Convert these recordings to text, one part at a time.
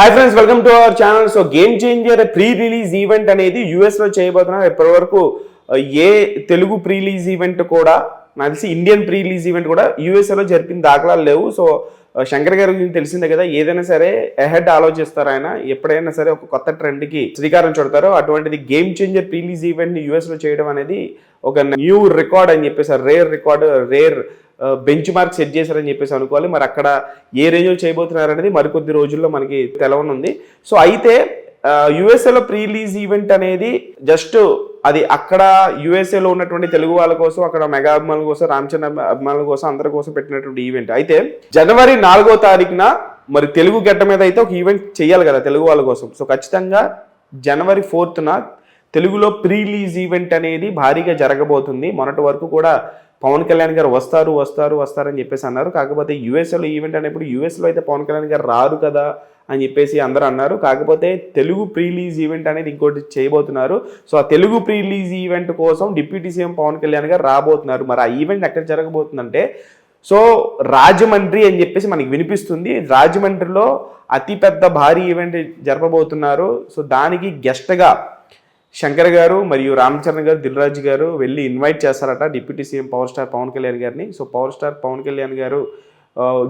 Hi friends welcome to our channel so game changer pre release event అనేది యుఎస్లో చేయబోతున్నారు ఇప్పటి వరకు ఏ తెలుగు ప్రీ రిలీజ్ ఈవెంట్ కూడా నాకు తెలిసి ఇండియన్ ప్రీ రిలీజ్ ఈవెంట్ కూడా USA లో జరిపిన దాఖలాలు లేవు. సో శంకర్ గారి గురించి తెలిసిందే కదా ఏదైనా సరే ఎహెడ్ ఆలోచిస్తారు ఆయన? ఎప్పుడైనా సరే ఒక కొత్త ట్రెండ్కి శ్రీకారం చుడతారు. అటువంటిది game changer pre release event చేయడం అనేది ఒక న్యూ రికార్డ్ అని చెప్పేసి rare record rare benchmark set చేశారని చెప్పేసి అనుకోవాలి. మరి అక్కడ ఏ రేంజ్లో చేయబోతున్నారు అనేది మరికొద్ది రోజుల్లో మనకి తెలవనుంది. సో అయితే యుఎస్ఏలో ప్రీ రిలీజ్ ఈవెంట్ అనేది జస్ట్ అది అక్కడ యుఎస్ఏలో ఉన్నటువంటి తెలుగు వాళ్ళ కోసం అక్కడ మెగా అభిమానుల కోసం రామచంద్ర అభిమానుల కోసం అందరి కోసం పెట్టినటువంటి ఈవెంట్ అయితే జనవరి నాలుగో తారీఖున మరి తెలుగు గడ్డ మీద అయితే ఒక ఈవెంట్ చేయాలి కదా తెలుగు వాళ్ళ కోసం. సో ఖచ్చితంగా జనవరి ఫోర్త్న తెలుగులో ప్రీలీజ్ ఈవెంట్ అనేది భారీగా జరగబోతుంది. మొన్నటి వరకు కూడా పవన్ కళ్యాణ్ గారు వస్తారు వస్తారు వస్తారని చెప్పేసి అన్నారు. కాకపోతే యుఎస్ఏలో ఈవెంట్ అనేప్పుడు యుఎస్లో అయితే పవన్ కళ్యాణ్ గారు రారు కదా అని చెప్పేసి అందరూ అన్నారు. కాకపోతే తెలుగు ప్రీలీజ్ ఈవెంట్ అనేది ఇంకోటి చేయబోతున్నారు. సో ఆ తెలుగు ప్రీలీజ్ ఈవెంట్ కోసం డిప్యూటీ సీఎం పవన్ కళ్యాణ్ గారు రాబోతున్నారు. మరి ఆ ఈవెంట్ ఎక్కడ జరగబోతుందంటే సో రాజమండ్రి అని చెప్పేసి మనకి వినిపిస్తుంది. రాజమండ్రిలో అతిపెద్ద భారీ ఈవెంట్ జరపబోతున్నారు. సో దానికి గెస్ట్గా శంకర్ గారు మరియు రామచరణ్ గారు దిల్రాజ్ గారు వెళ్ళి ఇన్వైట్ చేస్తారట deputy CM power star Pawan Kalyan గారిని. So power star Pawan Kalyan garu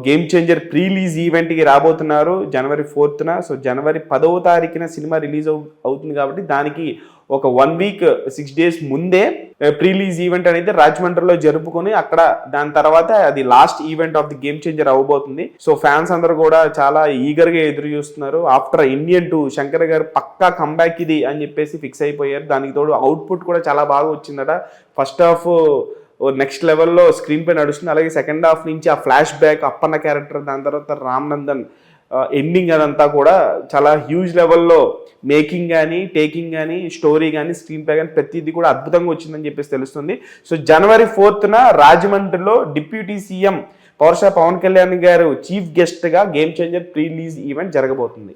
game changer ప్రీలీజ్ ఈవెంట్కి రాబోతున్నారు జనవరి ఫోర్త్న సో జనవరి పదవ తారీఖున సినిమా రిలీజ్ అవుతుంది కాబట్టి దానికి ఒక వన్ వీక్ సిక్స్ డేస్ ముందే ప్రీలీజ్ ఈవెంట్ అనేది రాజమండ్రిలో జరుపుకొని అక్కడ దాని తర్వాత అది last event of the game changer అవ్వబోతుంది సో ఫ్యాన్స్ అందరూ కూడా చాలా ఈగర్గా ఎదురు చూస్తున్నారు. ఆఫ్టర్ ఇండియన్ టూ శంకర్ గారు పక్కా కంబ్యాక్ ఇది అని చెప్పేసి ఫిక్స్ అయిపోయారు. దానికి తోడు అవుట్పుట్ కూడా చాలా బాగా వచ్చిందట. ఫస్ట్ హాఫ్ నెక్స్ట్ లెవెల్లో స్క్రీన్ పై నడుస్తుంది. అలాగే సెకండ్ హాఫ్ నుంచి ఆ ఫ్లాష్ బ్యాక్ అప్పన్న క్యారెక్టర్ దాని తర్వాత రామ్ నందన్ ఎండింగ్ అదంతా కూడా చాలా హ్యూజ్ లెవెల్లో మేకింగ్ కానీ టేకింగ్ కానీ స్టోరీ కానీ స్క్రీన్ ప్లే కానీ ప్రతిదీ కూడా అద్భుతంగా వచ్చిందని చెప్పేసి తెలుస్తుంది. సో జనవరి ఫోర్త్న రాజమండ్రిలో డిప్యూటీ సీఎం పౌరుష పవన్ కళ్యాణ్ గారు చీఫ్ గెస్ట్గా game changer pre release event జరగబోతుంది.